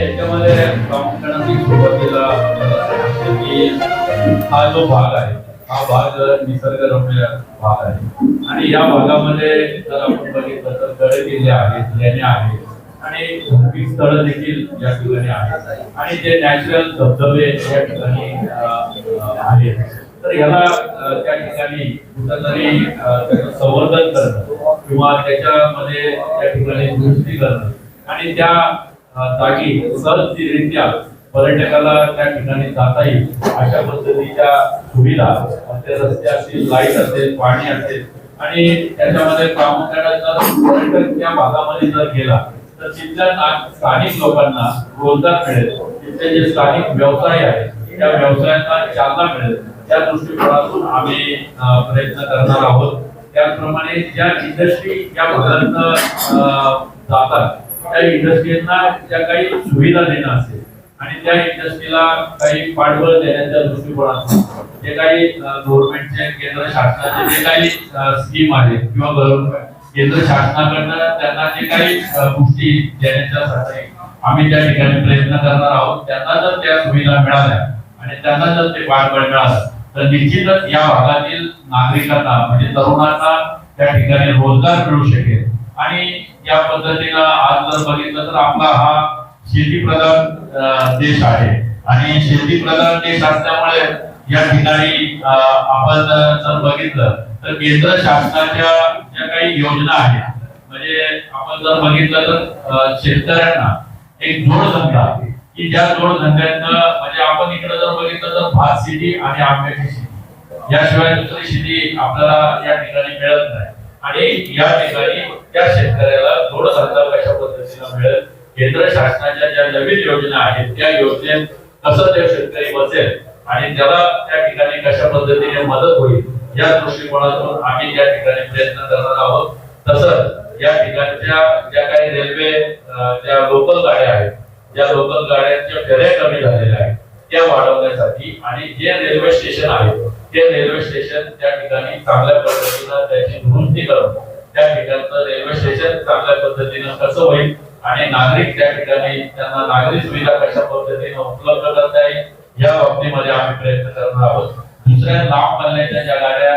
याच्यामध्ये प्रामुख्याने सुरुवातीला की हा जो भाग आहे हा भाग निसर्गरम्य भाग आहे. आणि या भागामध्ये जर आपण बघितलं तर गडे किल्ले आहेत लेणे आहेत आणि धार्मिक स्थळ देखील या ठिकाणी आहेत. आणि जे नॅचरल धबधबे या ठिकाणी आहेत. तर याला त्या ठिकाणी कुठंतरी त्याचं संवर्धन करणं किंवा त्याच्यामध्ये त्या ठिकाणी दुरुस्ती करणं आणि त्या जागी सहजरित्या पर्यटकाला त्या ठिकाणी जाता येईल. अशा पद्धतीच्या सुविधा ते रस्ते असतील लाइट असेल पाणी असेल आणि त्याच्यामध्ये प्रामुख्याने जर पर्यटक त्या भागामध्ये जर गेला तर तिथल्या स्थानिक लोकांना रोजगार मिळेल. तिथले जे स्थानिक व्यवसाय आहेत त्या व्यवसायांना चालना मिळेल. त्या दृष्टिकोनातून आम्ही प्रयत्न करणार आहोत. त्याचप्रमाणे ज्या इंडस्ट्री या भागात जातात त्या इंडस्ट्रीजना ज्या काही सुविधा देणं असेल आणि त्या इंडस्ट्रीला काही पाठबळ देण्याच्या दृष्टिकोनातून जे काही गव्हर्नमेंटचे केंद्र शासनाचे जे काही स्कीम आहेत किंवा गव्हर्नमेंट केंद्र शासनाकडनं त्यांना जे काही गोष्टी देण्याच्यासाठी आम्ही त्या ठिकाणी प्रयत्न करणार आहोत. त्यांना जर त्या सुविधा मिळाल्या आणि त्यांना जर ते पाठबळ मिळालं तर निश्चितच या भागातील नागरिकांना म्हणजे तरुणांना त्या ठिकाणी रोजगार मिळू शकेल. आणि या पद्धतीला आज जर बघितलं तर आपला हा शेती प्रधान देश आहे. आणि शेती प्रधान देश असल्यामुळे या ठिकाणी आपण जर बघितलं तर केंद्र शासनाच्या ज्या काही योजना आहेत म्हणजे आपण जर बघितलं तर शेतकऱ्यांना एक जोडधंदा की ज्या जोडधंद्यातनं म्हणजे आपण इकडे जर बघितलं तर भात शेती आणि आंब्याची शेती. याशिवाय दुसरी शेती आपल्याला या ठिकाणी मिळत नाही. आणि या ठिकाणी त्या शेतकऱ्याला जोडधंदा कशा पद्धतीनं मिळेल. केंद्र शासनाच्या ज्या नवीन योजना आहेत त्या योजनेत कसं ते शेतकरी बसेल आणि त्याला त्या ठिकाणी कशा पद्धतीने मदत होईल या दृष्टिकोनातून आम्ही त्या ठिकाणी प्रयत्न करणार आहोत. तसंच या ठिकाणच्या ज्या काही रेल्वे ज्या लोकल गाड्या आहेत ज्या लोकल गाड्यांच्या फेऱ्या कमी झालेल्या आहेत त्या वाढवण्यासाठी आणि जे रेल्वे स्टेशन आहेत ते रेल्वे स्टेशन त्या ठिकाणी चांगल्या पद्धतीनं त्याची दुरुस्ती करून त्या ठिकाणचं रेल्वे स्टेशन चांगल्या पद्धतीनं कसं होईल आणि नागरिक त्या ठिकाणी त्यांना नागरी सुविधा कशा पद्धतीने उपलब्ध करता येईल या बाबतीमध्ये आम्ही प्रयत्न करणार आहोत. दुसऱ्या लांब पल्ल्याच्या ज्या गाड्या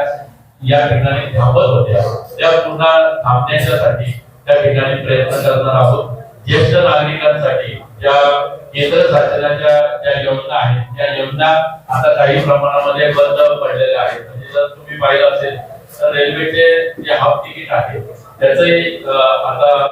या ठिकाणी थांबत होत्या त्या पुन्हा थांबण्याच्यासाठी त्या ठिकाणी प्रयत्न करणार आहोत. ज्येष्ठ नागरिकांसाठी ज्या केंद्र शासनाच्या ज्या योजना आहेत त्या योजना आता काही प्रमाणामध्ये बंद पडलेल्या आहेत. म्हणजे जर तुम्ही पाहिलं असेल तर रेल्वेचे जे हाफ तिकीट आहे त्याचंही आता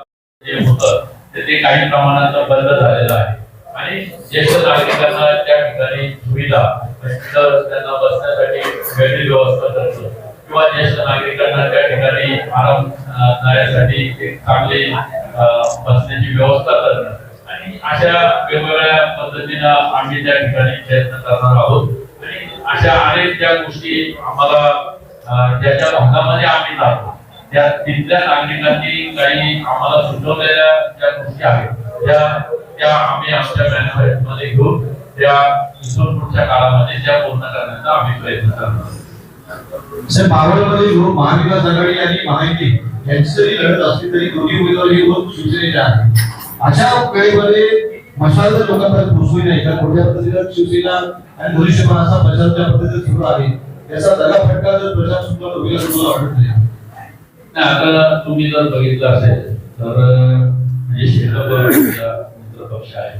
जे होतं ते काही प्रमाणात बंद झालेलं आहे. आणि ज्येष्ठ नागरिकांना त्या ठिकाणी सुविधा म्हणजे त्यांना बसण्यासाठी वेगळी व्यवस्था करतो. किंवा ज्येष्ठ नागरिकांना त्या ठिकाणी आराम जाण्यासाठी एक चांगली बसण्याची व्यवस्था करणं आणि अशा वेगवेगळ्या पद्धतीनं आम्ही त्या ठिकाणी प्रयत्न करणार आहोत आणि अशा अनेक ज्या गोष्टी आम्हाला ज्याच्या भागामध्ये आम्ही जातो त्या तिथल्या नागरिकांनी काही आम्हाला सुचवलेल्या ज्या गोष्टी आहेत त्या त्या आम्ही आमच्या मध्ये घेऊन त्या इथून पुढच्या काळामध्ये त्या पूर्ण करण्याचा आम्ही प्रयत्न करणार आहोत. सर मावळमध्ये महाविकास आघाडी आणि महायुती यांची जरी लढत असली तरी दोन्ही उमेदवार हे ग्रुप शिवसेनेचे आहेत अशा वेळेमध्ये मशाल जर लोकांपर्यंत पोहोचली नाही तर मोठ्या पद्धतीनं शिवसेना आणि धनुष्यबाणाचा प्रचार ज्या पद्धतीने सुरू आहे त्याचा दगा फटका जर प्रचार सुद्धा लोकांना असं मला वाटत नाही. आता तुम्ही जर बघितलं असेल तर अं, म्हणजे शिल्लक मित्र पक्ष आहे.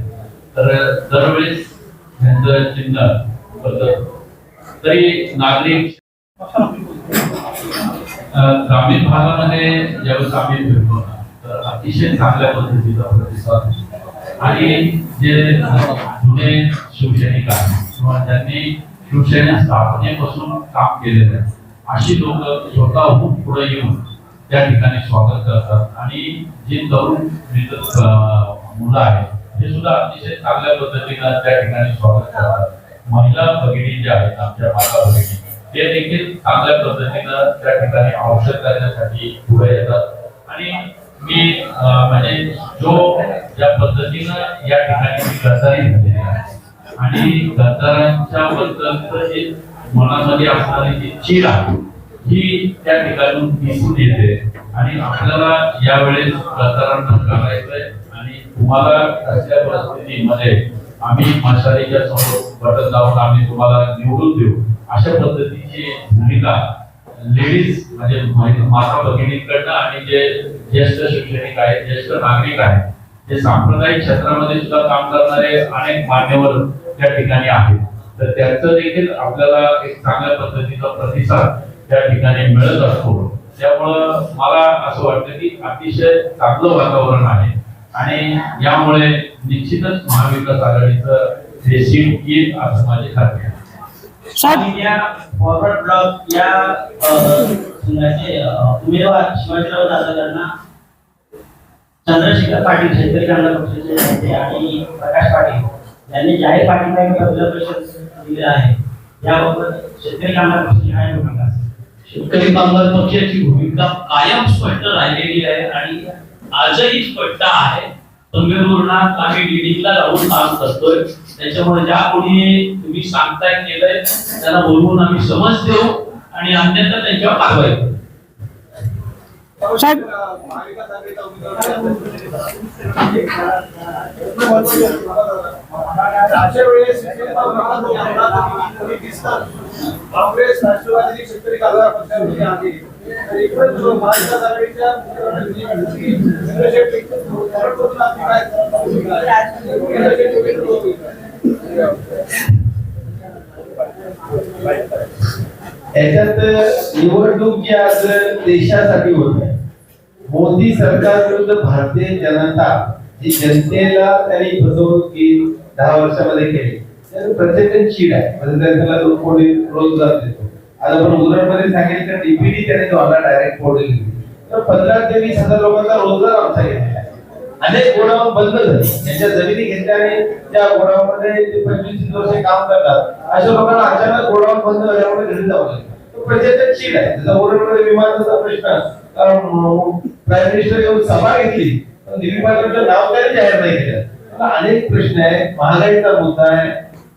तर दरवेळेस त्यांचं चिन्ह बदल तरी नागरिक ग्रामीण भागामध्ये ज्यावेळेस आम्ही फिरतो ना अतिशय चांगल्या पद्धतीचा प्रतिसाद आणि जे जुने शिवसैनिक आहेत किंवा ज्यांनी शिवसेना स्थापनेपासून काम केलेलं आहे अशी लोक स्वतःहून पुढे येऊन त्या ठिकाणी स्वागत करतात. आणि जे तरुण मुलं आहेत हे सुद्धा अतिशय चांगल्या पद्धतीनं त्या ठिकाणी स्वागत करतात. महिला भगिनी ज्या आहेत आमच्या माता भगिनी ते देखील चांगल्या पद्धतीनं त्या ठिकाणी औषध करण्यासाठी पुढे येतात. आणि की म्हणजे जो ज्या पद्धतीनं या ठिकाणी मी गद्दारी झालेली आहे आणि गद्दारांच्या बद्दलचं जे मनामध्ये असणारी जी चीड आहे ही त्या ठिकाणून दिसून येते. आणि आपल्याला यावेळेस गद्दारांना करायचंय आणि तुम्हाला कसल्या परिस्थितीमध्ये आम्ही मशालीच्या समोर बटन दाबून आम्ही तुम्हाला निवडून देऊ अशा पद्धतीची भूमिका लेडीज म्हणजे माता भगिनीकडनं आणि जे ज्येष्ठ शिक्षणिक आहेत ज्येष्ठ नागरिक आहेत जे सांप्रदायिक क्षेत्रामध्ये सुद्धा काम करणारे अनेक मान्यवर त्या ठिकाणी आहेत. तर त्यांचं देखील आपल्याला एक चांगल्या पद्धतीचा प्रतिसाद त्या ठिकाणी मिळत असतो. त्यामुळं मला असं वाटतं की अतिशय चांगलं वातावरण आहे आणि यामुळे निश्चितच महाविकास आघाडीचं हे सीट येईल असं माझी खात्री आहे. या फॉरवर्ड ब्लॉक या संघाचे उमेदवार शिवाजीराव जाधव चंद्रशेखर पाटील शेतकरी कामगार पक्षाचे नेते आणि प्रकाश पाटील यांनी जाहीर पाठिंबा एका जिल्हा परिषद दिले आहे. याबाबत शेतकरी कामगार पक्षाची काय भूमिका शेतकरी कामगार पक्षाची भूमिका कायम स्पष्ट राहिलेली आहे आणि आजही स्पष्ट आहे. संगमूर्णात आम्ही लिडिंगला राहून काम करतोय. त्याच्यामुळे ज्या कोणी तुम्ही सांगताय केलंय त्यांना बोलवून आम्ही समज देऊ. आणि अन्यथा त्यांच्यावर कारवाई करू. साहेब अशा वेळेस काँग्रेस राष्ट्रवादी शेतकरी कामगार पक्षामध्ये आहे. तर याच्यात निवडणूक जी आज देशासाठी होत आहे मोदी सरकार विरुद्ध भारतीय जनता जी जनतेला त्यांनी फसवणूक केली दहा वर्षामध्ये केली त्यात प्रचंड आहे. म्हणजे त्याला दोन कोटी रोजगार देतो. आज आपण उदाहरणमध्ये सांगितलं डीपीडी त्याने जोडला डायरेक्ट फोड तर पंधरा ते वीस हजार लोकांचा रोजगार आमचा घेतलेला आहे. अनेक गोडाऊन बंद झाले. त्यांच्या जमिनी घेतल्याने त्या गोडाऊनमध्ये ते पंचवीस वर्ष काम करतात. अशा लोकांना अचानक गोडाऊन बंद झाल्यामुळे घरी जाऊ लागलं. तो प्रचंड आहे. त्याचा ओरडमध्ये विमानाचा प्रश्न. प्राईम मिनिस्टर येऊन सभा घेतली. पण दिलीप पाटलांचं नाव त्याने जाहीर नाही केलं. अनेक प्रश्न आहे. महागाईचा मुद्दा आहे.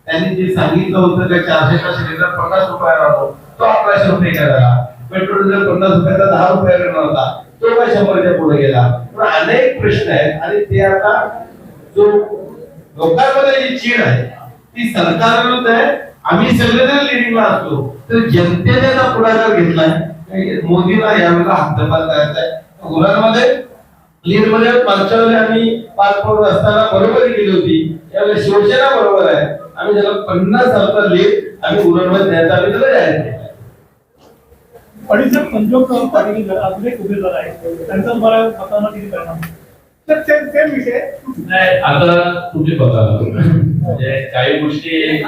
त्यांनी जे सांगितलं होतं का चारशेचा सिलेंडर पन्नास रुपयाला राहतो तो अकराशे रुपये करायला पेट्रोल डिझेल पन्नास रुपयाचा दहा रुपये करणार होता. तो काय शंभरच्या पुढे गेला. पण अनेक प्रश्न आहेत आणि ते आता जो लोकांमध्ये जी चीड आहे ती सरकारविरुद्ध आहे. आम्ही सगळेजण लिडिंगला असतो. तर जनतेने त्याचा पुढाकार घेतलाय. मोदीला यावेळेला हद्दपात करायचा आहे. गुरांमध्ये लीडमध्ये मागच्या आम्ही पाच पडून असताना बरोबर केली होती. यावेळेला शिवसेना बरोबर आहे. आम्ही त्याला पन्नास हजार लीड आम्ही उरणमध्ये द्यायचा आम्ही त्याला जाहीर केला अडीच संजोग पाटील अजून एक उमेदवार आहे त्यांचा मला मतांना किती परिणाम तर ते सेम विषय नाही आता तुम्ही बघा म्हणजे काही गोष्टी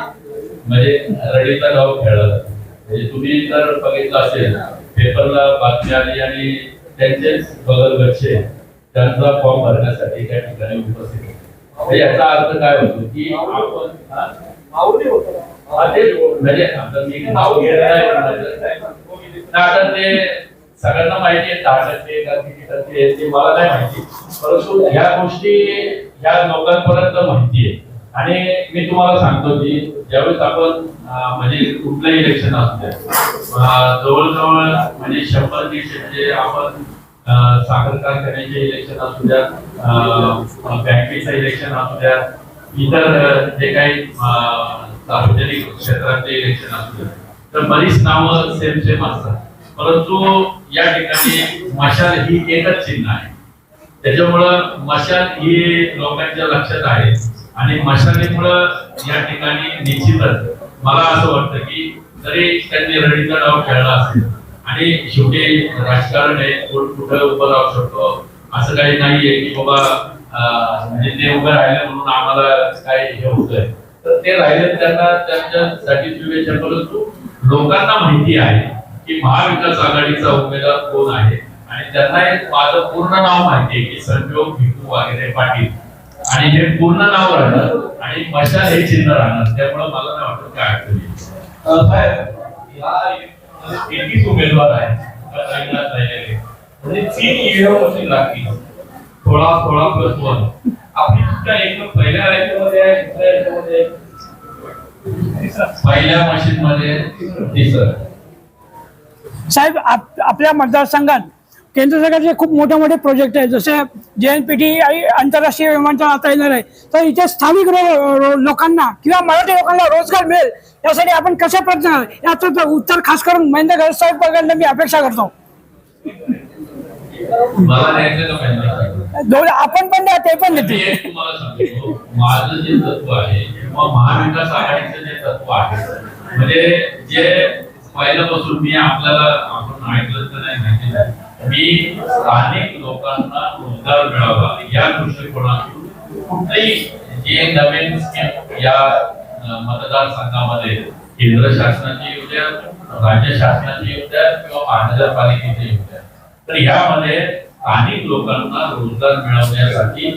म्हणजे रडीचा गाव खेळला. म्हणजे तुम्ही जर बघितलं असेल पेपरला बातमी आली आणि त्यांचेच बगलगटचे त्यांचा फॉर्म भरण्यासाठी त्या ठिकाणी उपस्थित होते. याचा अर्थ काय होतो की आपण हा? हा, म्हणजे आता मी नाव घेत आता ते सगळ्यांना माहिती आहे दहा का ते मला नाही माहिती. परंतु ह्या गोष्टी ह्या लोकांपर्यंत माहिती आहे. आणि मी तुम्हाला सांगतो की ज्यावेळेस आपण म्हणजे कुठलंही इलेक्शन असू द्या जवळजवळ म्हणजे शंभर दीडशे म्हणजे आपण साखर कारखान्याचे इलेक्शन असू द्या बँकेचं इलेक्शन असू द्या इतर जे काही सार्वजनिक क्षेत्रातले इलेक्शन असू द्या. तर बरीच नावं सेम सेम असतात. परंतु या ठिकाणी मशाल ही एकच चिन्ह आहे. त्याच्यामुळं मशाल ही लोकांच्या लक्षात आहे आणि मशालीमुळं या ठिकाणी निश्चितच मला असं वाटतं की जरी त्यांनी रडीचा डाव खेळला असेल आणि शेवटी राजकारण आहे कोण कुठं उभं राहू शकतो असं काही नाहीये की बाबा म्हणजे ते उभं राहिले म्हणून आम्हाला काय हे होतंय. तर ते राहिले त्यांना त्यांच्यासाठी शुभेच्छा परंतु लोकांना माहिती आहे की महाविकास आघाडीचा उमेदवार कोण आहे? आणि त्यांना एक माझं पूर्ण नाव माहिती आहे की संजोग भिकू वगैरे पाटील. आणि हे पूर्ण नाव राहणार आणि मशाल हे चिन्ह राहणार. त्यामुळे मला नाही वाटत काय अडचण साहेब एकवीस उमेदवार आहेत. म्हणजे तीन ईव्हीएम मशीन लागतील. थोडा सोळा प्लस वन आपली सुद्धा एक पहिल्या राज्यामध्ये आहे दुसऱ्या राज्यामध्ये पहिल्या मशीन मध्ये तिसरं साहेब आप- आपल्या मतदारसंघात केंद्र सरकारचे खूप मोठे मोठे प्रोजेक्ट आहेत. जसे जे एन पी टी आंतरराष्ट्रीय विमानतळ आता येणार आहे. तर इथे स्थानिक लोकांना किंवा मराठी लोकांना रोजगार मिळेल यासाठी आपण कशा प्रयत्न याचं तर उत्तर खास करून महेंद्र गैर साहेबांकडनं मी अपेक्षा करतो. आपण पण द्या ते पण देते माझं जे तत्व आहे किंवा महाविकास आघाडीचं जे तत्व आहे म्हणजे जे पहिल्यापासून मी आपल्याला आपण ऐकलं तर नाही माहिती मी स्थानिक लोकांना रोजगार मिळावा या दृष्टिकोनातून कुठलीही जे नवीन स्कीम या मतदारसंघामध्ये केंद्र शासनाची येऊ द्या राज्य शासनाची येऊ द्या किंवा महानगरपालिकेची येऊ द्या. तर यामध्ये स्थानिक लोकांना रोजगार मिळवण्यासाठी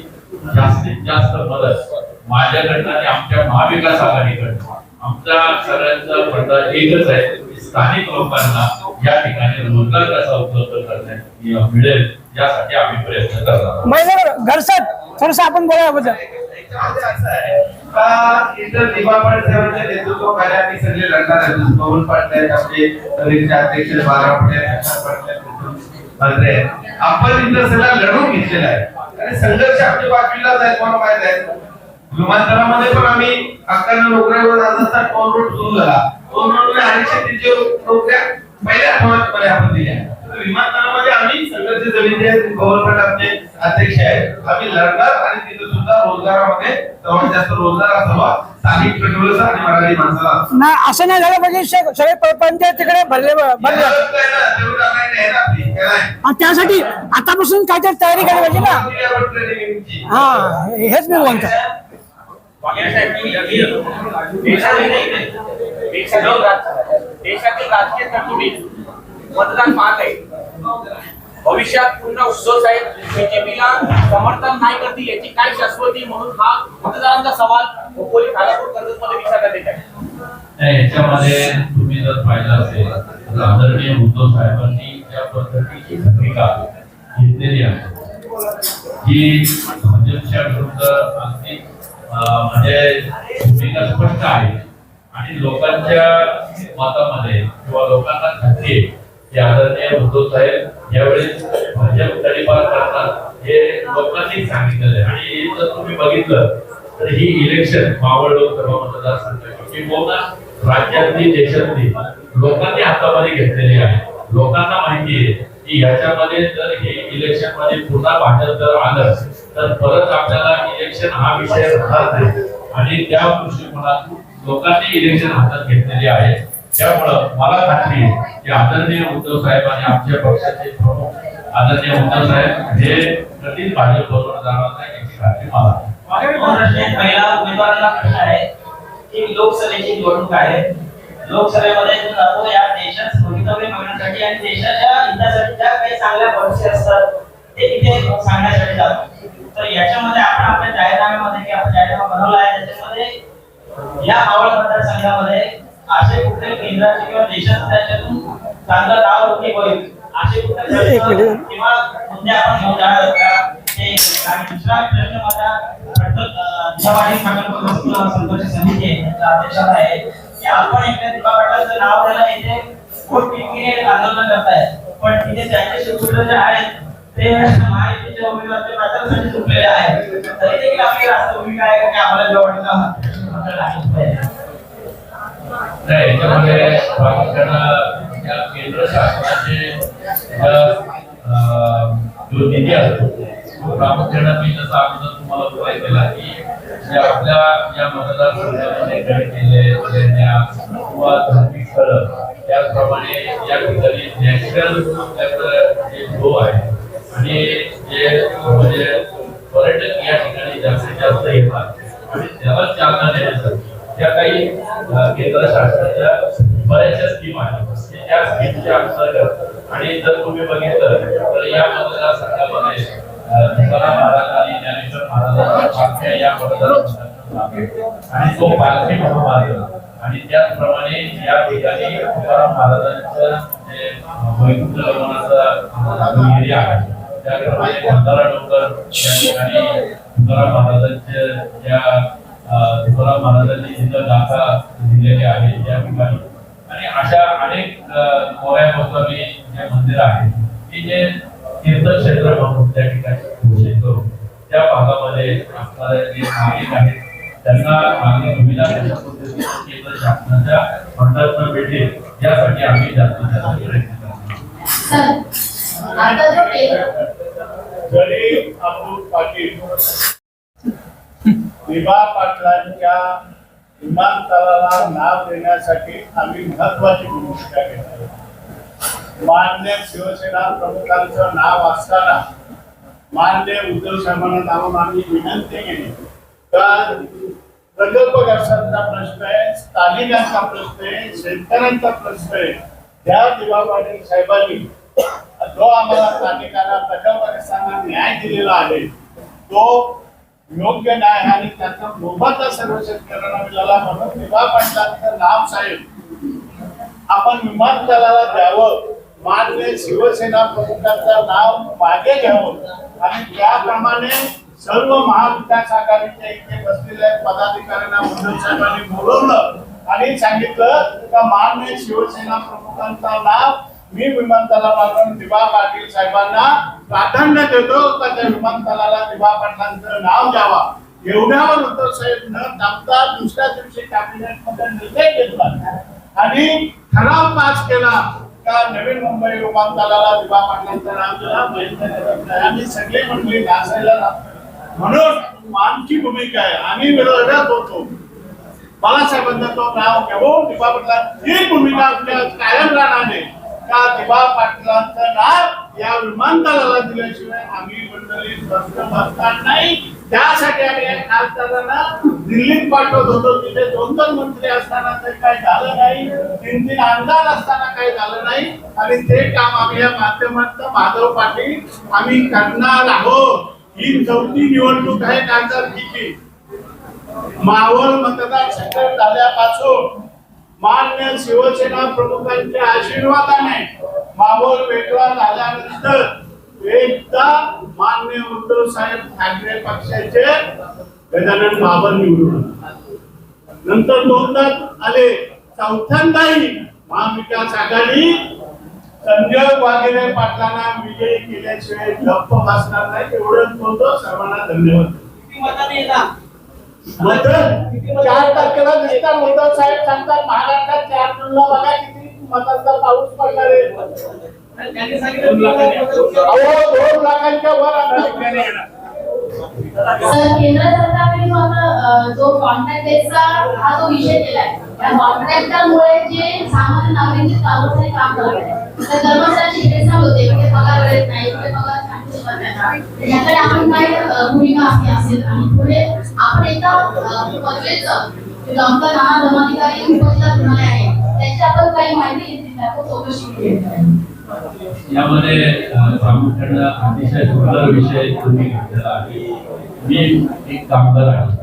जास्तीत जास्त मदत माझ्याकडनं आणि आमच्या महाविकास आघाडीकडनं. आमचा सगळ्यांचा फंडा एकच आहे. स्थानिक लोकांना या ठिकाणी रोजगार कसा उपलब्ध करण्यात मिळेल यासाठी आम्ही प्रयत्न करणार घरसात थोडस आपण बोला इतर सगळे लढणार आहेत पवन पाटले आपले अध्यक्ष. आपण इथं सगळं लढून घेतलेला आहे. आणि संघर्ष आमच्या बाजूलाच आहे तुम्हाला माहीत आहे. विमानतळामध्ये पण आम्ही हक्कानं नोकऱ्यावर असताना टोल रोड सुरू झाला? टोल रोडने अडीचशे तीनशे नोकऱ्या पहिल्या आठवड्यात आपण दिल्या. तर विमानतळामध्ये आम्ही संघर्ष जमिनी गव्हर्नमेंट आपले अध्यक्ष आहेत. आम्ही लढणार आणि तिथे सुद्धा रोजगारामध्ये सर्वात जास्त रोजगार असावा स्थानिक पेट्रोलचा आणि मराठी माणसाला. असावा. नाही असं नाही झालं पाहिजे सगळे प्रपंच तिकडे भरले भरले काय त्यासाठी आतापासून काहीतरी तयारी करायला पाहिजे ना. हा हेच मी म्हणतो देशातील राजकीय तरतुदी मतदान पाहत आहे भविष्यात पुन्हा उद्धव साहेब बीजेपीला समर्थन नाही करतील याची काय शाश्वती म्हणून हा मतदारांचा सवाल खोपोली खालापूर कर्जत मध्ये विचारण्यात येत आहे. याच्यामध्ये तुम्ही जर पाहिलं असेल तर आदरणीय उद्धव साहेबांनी ज्या पद्धतीची भूमिका घेतलेली आहे. जी भाजपच्या विरुद्ध अगदी म्हणजे भूमिका स्पष्ट आहे. आणि लोकांच्या मतामध्ये किंवा लोकांना खात्री आहे की आदरणीय उद्धव साहेब यावेळेस भाजप तडीपार करतात हे लोकांनी सांगितलेलं आहे. आणि जर तुम्ही बघितलं तर ही इलेक्शन मावळ लोकसभा मतदारसंघ किंवा राज्यातली देशातली लोकांनी हातामध्ये घेतलेली आहे. लोकांना माहिती आहे की याच्यामध्ये जर हे इलेक्शनमध्ये पुन्हा भाजप जर आलं तर परत आपल्याला इलेक्शन हा विषय राहणार नाही. आणि त्या दृष्टिकोनातून लोकांनी इलेक्शन हातात घेतलेले आहे त्यामुळं मला खात्री की आदरणीय उद्धव साहेब आणि आमच्या पक्षाचे प्रमुख आदरणीय उद्धव साहेब हे कधीच भाजप बरोबर जाणार नाही याची खात्री मला पहिला उमेदवाराला प्रश्न आहे की लोकसभेची निवडणूक आहे. लोकसभेमध्ये आपण या देशात भवितव्य बघण्यासाठी आणि देशाच्या हितासाठी ज्या काही चांगल्या पॉलिसी असतात ते तिथे सांगण्यासाठी जातो. तर याच्यामध्ये आपण आपल्या जाहीरनाम्यामध्ये की आपण जाहीरनामा बनवला आहे त्याच्यामध्ये या मावळ मतदारसंघामध्ये असे कुठले केंद्राचे किंवा देशाच्या त्याच्यातून चांगलं नाव रोखी होईल असे कुठले. किंवा मुद्दे आपण घेऊन जाणार आहोत. का दुसरा प्रश्न माझा प्रथम, अं, दिवाळी प्रकल्प संघर्ष समिती आहे त्यांच्या अध्यक्षात आहे. की आपण एकदा दिवा पाटलांचं नाव इथे खूप टिकटिकीने आंदोलन करताय पण तिथे त्यांचे सुपुत्र जे आहेत ते प्रचारासाठी आहेत तरी देखील आपली राष्ट्र भूमिका आहे की आम्हाला आपल्याला पाहिजे. याच्यामध्ये प्रामुख्यानं केंद्र शासनाचे जो निधी असतो प्रामुख्यानं मी जसं अगोदर तुम्हाला उल्लेख केला की जे आपल्या या मतदारसंघामध्ये गळलेले लेण्या किंवा धार्मिक स्थळं त्याचप्रमाणे या ठिकाणी नॅशनल त्याचं जे फ्लो आहे आणि जे म्हणजे पर्यटक या ठिकाणी जास्तीत जास्त येतात आणि त्याला चालना देण्यासाठी ज्या काही केंद्र शासनाच्या बऱ्याचशा स्कीम आहेत. की त्या स्कीमच्या अंतर्गत आणि जर तुम्ही बघितलं तर या मतदारसंघामध्ये तुकाराम महाराज आणि ज्ञानेश्वर महाराजांच्या या मतदारसंघातून जातात. आणि तो पालखी महामार्ग आणि त्याचप्रमाणे या ठिकाणी तुकाराम महाराजांचं जे वैकुंठ जो एरिया आहे त्याप्रमाणे भंडारा डोंगर या ठिकाणी तुकाराम महाराजांच्या ज्या तुकाराम महाराजांनी जिथं गाथा दिलेले आहे त्या ठिकाणी आणि अशा अनेक अ, मोऱ्या गोसावी जे मंदिर आहे की जे तीर्थक्षेत्र म्हणून त्या ठिकाणी घोषित त्या भागामध्ये असणारे जे नागरिक आहेत त्यांना मागणी सुविधा कशा पद्धतीने केंद्र शासनाच्या फंडातून भेटेल यासाठी आम्ही जास्त जास्त प्रयत्न करतो जरी अब्दुल पाटील विभा पाटलांच्या विमानतळाला देण्यासाठी आम्ही महत्वाची भूमिका घेतली मान्य शिवसेना प्रमुखांचं नाव असताना मान्य उद्धव साहेबांना जाऊन आम्ही विनंती केली तर प्रकल्पग्रस्तांचा प्रश्न आहे स्थानिकांचा प्रश्न आहे शेतकऱ्यांचा प्रश्न आहे त्या दिवा पाटील साहेबांनी जो आम्हाला स्थानिकांना प्रकल्पग्रस्तांना न्याय दिलेला आहे तो योग्य न्याय आणि त्याचा मोबदला सर्व शेतकऱ्यांना मिळाला म्हणून दिवा पाटलांचं नाव साहेब. आपण विमानतळाला द्यावं. मान्य शिवसेना प्रमुखांचं नाव मागे घ्यावं. आणि त्याप्रमाणे सर्व महाविकास आघाडीच्या इथे बसलेल्या पदाधिकाऱ्यांना उद्धव साहेबांनी बोलवलं आणि सांगितलं का मान्य शिवसेना प्रमुखांचं नाव मी विमानतळावरून दिवा पाटील साहेबांना प्राधान्य देतो का त्या विमानतळाला दिवा पाटलांचं नाव द्यावा? एवढ्यावर उद्धव साहेब न थांबता दुसऱ्या दिवशी कॅबिनेटमध्ये निर्णय घेतला. आणि ठराव पास केला का नवीन मुंबई विमानतळाला दिवा पाटलांचं नाव दिला महेंद्र आम्ही सगळे मंडळी घासायला म्हणून आमची भूमिका आहे. आम्ही विरोधात होतो. बाळासाहेबांचा तो नाव घेऊन दिवा पाटला ही भूमिका आपल्या कायम राहणार आहे का दिवा पाटलांचं नाव या विमानतळाला दिल्याशिवाय आम्ही मंडळी प्रश्न बसणार नाही. त्यासाठी आम्ही या खासदारांना दिल्लीत पाठवत होतो. तिथे दोन दोन मंत्री असताना ते काही झालं नाही. तीन तीन आमदार असताना काही झालं नाही. आणि ते काम आम्ही या माध्यमातून माधव पाटील आम्ही करणार आहोत. ही चौथी निवडणूक आहे खासदारकीची मावळ मतदारसंघ झाल्यापासून मान्य शिवसेना प्रमुखांच्या आशीर्वादाने मावळ वेगळा झाल्यानंतर एकदा मान्य उद्धव साहेब ठाकरे पक्षाचे गजानन बाबर निवडून. नंतर दोनदा आले चौथ्यांदाही महाविकास आघाडी. संजय वाघेरे पाटलांना विजयी केल्याशिवाय गप्प बसणार नाही एवढंच बोलतो. सर्वांना धन्यवाद. चार तारखेला नुसता उद्धव साहेब सांगतात महाराष्ट्रात चार जूनला बघा किती मतांचा पाऊस पडणार आहे. दोन लाखांच्या वर सर केंद्र सरकारने जो जो हा जो विषय केलाय त्या कॉन्ट्रॅक्टरमुळे जे सामान्य नागरिक जे काम करत कर्मचाऱ्यांची होते म्हणजे पगार वेळेत नाही म्हणजे पगार छानशी देतात याकडे आपण काय भूमिका आपली असेल? आणि पुढे आपण एकदा अ, पदवीचं नाना धर्माधिकारी उपस्थित झाले आहे त्याची आपण काही माहिती घेतली तो चौकशी केली यामध्ये अ, प्रामुख्यानं अतिशय सुंदर विषय तुम्ही घेतलेला आहे. मी एक कामगार आहे.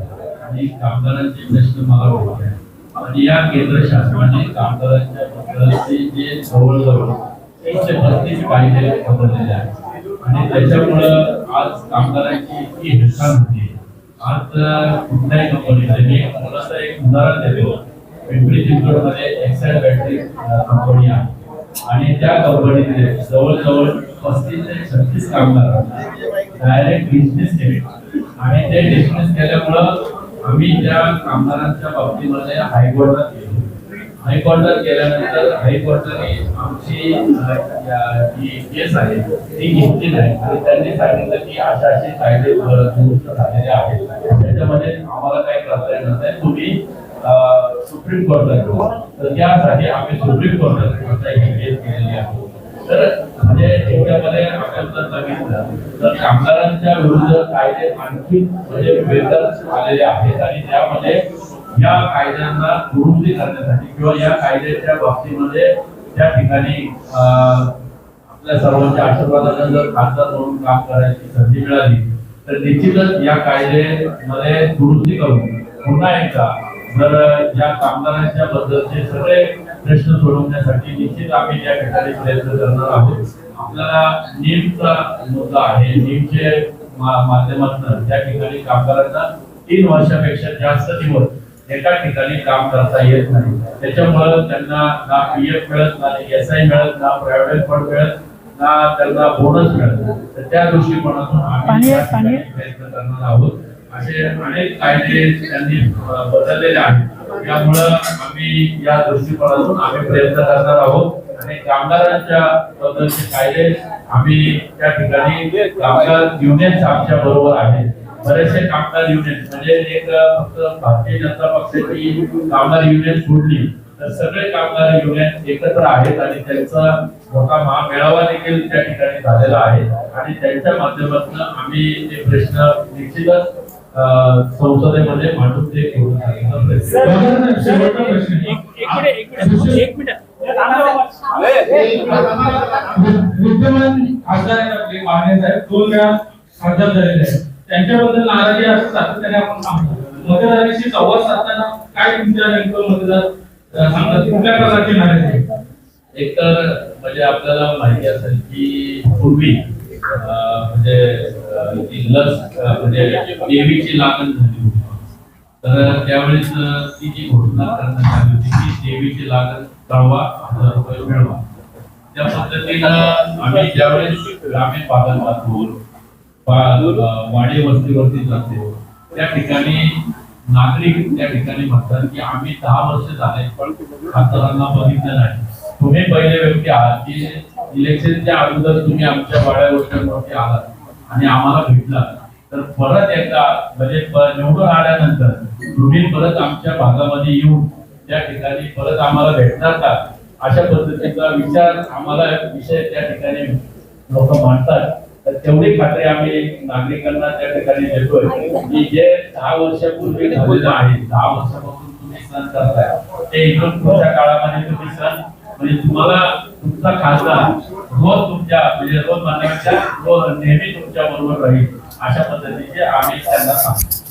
आणि कामगारांचे प्रश्न मला ओळख आहे आणि या केंद्र शासनाने कामगारांच्या बद्दलचे जे जवळजवळ एकशे पस्तीस कायदे बदललेले आहेत. आणि त्याच्यामुळं आज कामगारांची इतकी हेळसांड होती. आज कुठल्याही कंपनीचे मी मुलाचं एक उदाहरण देतो. पिंपरी चिंचवडमध्ये एक्साईड बॅटरी कंपनी आहे. आणि त्या कंपनीचे जवळजवळ पस्तीस ते छत्तीस कामगार डायरेक्ट डिसमिस केले आणि ते डिसमिस केल्यामुळं आम्ही त्या कामगारांच्या बाबतीमध्ये हायकोर्टात गेलो हायकोर्टात गेल्यानंतर हायकोर्टाने आमची जी केस आहे ती घेतली नाही. आणि त्यांनी सांगितलं की अशा असे कायदे दुरुस्त झालेले आहेत. त्याच्यामध्ये आम्हाला काही करता येणार नाही तुम्ही सुप्रीम कोर्टात तर त्यासाठी आम्ही सुप्रीम कोर्टात केस केलेली आहे. तर म्हणजे याच्यामध्ये आपण जर बघितलं तर कामगारांच्या विरुद्ध कायदे आणखी म्हणजे बेहतर आलेले आहेत आणि त्यामध्ये या कायद्यांना दुरुस्ती करण्यासाठी किंवा या कायद्याच्या बाबतीमध्ये त्या ठिकाणी आपल्या सर्वांच्या आशीर्वादाने जर खासदार म्हणून काम करायची संधी मिळाली तर निश्चितच या कायदे मध्ये दुरुस्ती करून पुन्हा एकदा जर या कामगारांच्या बद्दलचे सगळे प्रश्न सोडवण्यासाठी निश्चित आम्ही या ठिकाणी प्रयत्न करणार आहोत. आपल्याला नीमचा मुद्दा आहे. नीमचे माध्यमातून त्या ठिकाणी कामगारांना तीन वर्षापेक्षा जास्त दिवस एका ठिकाणी काम करता येत नाही त्याच्यामुळं त्यांना ना पी एफ मिळत ना एस आय मिळत ना प्रायव्हेट फंड मिळत ना त्यांना बोनस मिळतो. तर त्या दृष्टिकोनातून आम्ही त्या प्रयत्न करणार आहोत. असे अनेक कायदे त्यांनी बदललेले आहेत. त्यामुळं आम्ही या दृष्टिकोनातून आम्ही प्रयत्न करणार आहोत आणि कामगारांच्या बद्दलचे कायदे आम्ही त्या ठिकाणी कामगार युनियन्स आमच्या बरोबर आहेत. बरेचसे कामगार युनियन म्हणजे एक फक्त भारतीय जनता पक्षाची कामगार युनियन सोडली तर सगळे कामगार युनियन एकत्र आहेत आणि त्यांचा मोठा महामेळावा देखील त्या ठिकाणी झालेला आहे. आणि त्यांच्या माध्यमातून आम्ही ते प्रश्न निश्चितच संसदेमध्ये मांडून ते घेऊन जाण्याचा प्रयत्न करू. शेवटचा प्रश्न. एक मिनिट. विद्यमान खासदार आहेत आपले मान्य साहेब. दोन वेळा खासदार झालेले आहेत. त्यांच्याबद्दल नाराजी असं सातत्याने आपण सांगतो मतदारांशी संवाद साधताना काय तुमच्या नेमकं मतदार सांगतात? कुठल्या प्रकारची नाराजी आहे? एक तर म्हणजे आपल्याला माहिती असेल की पूर्वी म्हणजे ती लस म्हणजे देवीची लागण झाली होती. तर त्यावेळेस ती जी घोषणा करण्यात आली होती की देवीची लागण कळवा हजार रुपये मिळवा. त्या पद्धतीनं आम्ही ज्यावेळेस ग्रामीण भागात जातो वाडी वस्तीवरती जातो त्या ठिकाणी नागरिक त्या ठिकाणी म्हणतात की आम्ही दहा वर्ष झाले पण खासदारांना बघितलं नाही. तुम्ही पहिले व्यक्ती आहात की इलेक्शनच्या अगोदर तुम्ही आमच्या वाड्या गोष्टींवरती आलात. आणि आम्हाला भेटला. तर परत एकदा म्हणजे निवडून आल्यानंतर तुम्ही परत आमच्या भागामध्ये येऊन त्या ठिकाणी परत आम्हाला भेटणार का? अशा पद्धतीचा विचार आम्हाला विषय त्या ठिकाणी लोक मांडतात. तर तेवढी खात्री आम्ही नागरिकांना त्या ठिकाणी देतोय. की जे दहा वर्षापूर्वी झालेलं आहे दहा वर्षापासून तुम्ही सण करताय ते इथून पुढच्या काळामध्ये तुम्ही सण म्हणजे तुम्हाला तुमचा खासदार रोज तुमच्या म्हणजे रोज म्हणण्यापेक्षा रोज नेहमी तुमच्या बरोबर राहील अशा पद्धतीचे आम्ही त्यांना सांगतो.